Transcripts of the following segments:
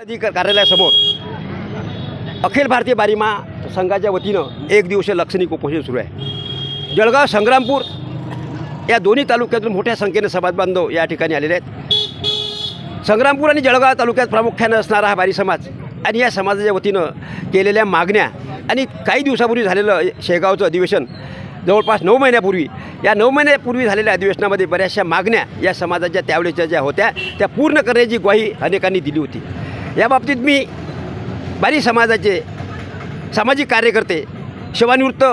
अधिकार कार्यालयासमोर अखिल भारतीय बारीमा संघाच्या वतीनं एक दिवसीय लक्षणिक उपोषण सुरू आहे. जळगाव संग्रामपूर या दोन्ही तालुक्यातून मोठ्या संख्येने समाज बांधव या ठिकाणी आलेले आहेत. संग्रामपूर आणि जळगाव तालुक्यात प्रामुख्यानं असणारा हा बारी समाज आणि या समाजाच्या वतीनं केलेल्या मागण्या आणि काही दिवसापूर्वी झालेलं शेगावचं अधिवेशन जवळपास नऊ महिन्यापूर्वी या नऊ महिन्यापूर्वी झालेल्या अधिवेशनामध्ये बऱ्याचशा मागण्या या समाजाच्या त्यावेळेच्या ज्या होत्या त्या पूर्ण करण्याची ग्वाही अनेकांनी दिली होती. या बाबतीत मी बारी समाजाचे सामाजिक कार्यकर्ते सेवानिवृत्त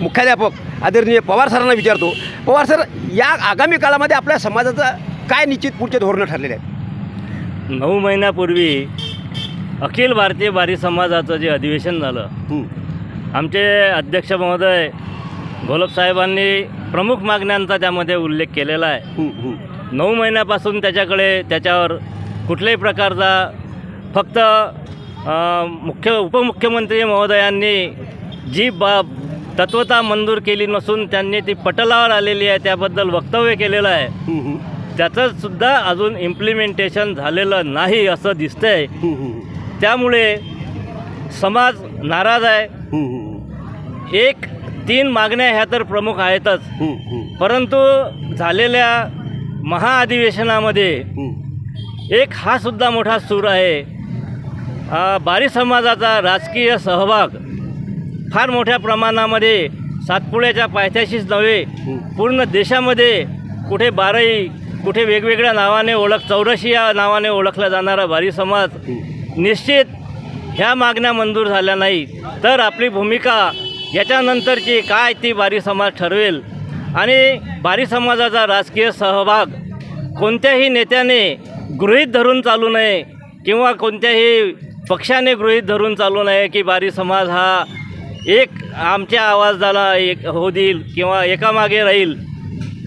मुख्याध्यापक आदरणीय पवार सरांना विचारतो पवार सर या आगामी काळामध्ये आपल्या समाजाचं काय निश्चित पुढचे धोरणं ठरलेले आहेत? नऊ महिन्यापूर्वी अखिल भारतीय बारी समाजाचं जे अधिवेशन झालं आमचे अध्यक्ष महोदय घोलपसाहेबांनी प्रमुख मागण्यांचा त्यामध्ये उल्लेख केलेला आहे. नऊ महिन्यापासून त्याच्याकडे त्याच्यावर कुठल्याही प्रकारचा फक्त मुख्य उपमुख्यमंत्री महोदयांनी जी बाब तत्वता मंजूर केली नसून त्यांनी ती पटलावर आलेली आहे त्याबद्दल वक्तव्य केलेलं आहे. त्याचंसुद्धा अजून इम्प्लिमेंटेशन झालेलं नाही असं दिसतंय. त्यामुळे समाज नाराज आहे. एक तीन मागण्या ह्या तर प्रमुख आहेतच. परंतु झालेल्या महाअधिवेशनामध्ये एक हा सुद्धा मोठा सूर आहे. बारी समाजाचा राजकीय सहभाग फार मोठ्या प्रमाणामध्ये सातपुड्याच्या पायथ्याशीच नव्हे पूर्ण देशामध्ये कुठे बाराई कुठे वेगवेगळ्या नावाने ओळख चौरशी या नावाने ओळखला जाणारा बारी समाज निश्चित ह्या मागण्या मंजूर झाल्या नाही. तर आपली भूमिका याच्यानंतरची काय ती बारी समाज ठरवेल? आणि बारी समाजाचा राजकीय सहभाग कोणत्याही नेत्याने गृहीत धरून चालू नये किंवा कोणत्याही पक्षाने गृहीत धरून चालू नये की बारी समाज हा एक आमच्या आवाजाला एक हो देईल किंवा एकामागे राहील.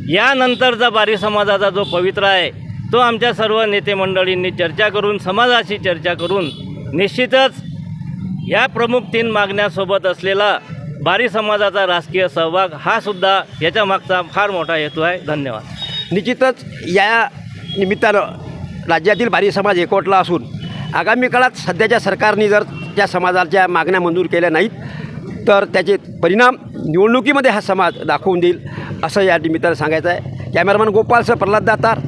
यानंतरचा बारी समाजाचा जो पवित्र आहे तो आमच्या सर्व नेते मंडळींनी चर्चा करून समाजाशी चर्चा करून निश्चितच या प्रमुख तीन मागण्यासोबत असलेला बारी समाजाचा राजकीय सहभाग हा सुद्धा याच्या मागचा फार मोठा हेतू आहे. धन्यवाद. निश्चितच या निमित्तानं राज्यातील बारी समाज एकवटला असून आगामी काळात सध्याच्या सरकारने जर त्या समाजाच्या मागण्या मंजूर केल्या नाहीत तर त्याचे परिणाम निवडणुकीमध्ये हा समाज दाखवून देईल असं या निमित्तानं सांगायचं आहे. कॅमेरामॅन गोपालसह प्रल्हाद दातार.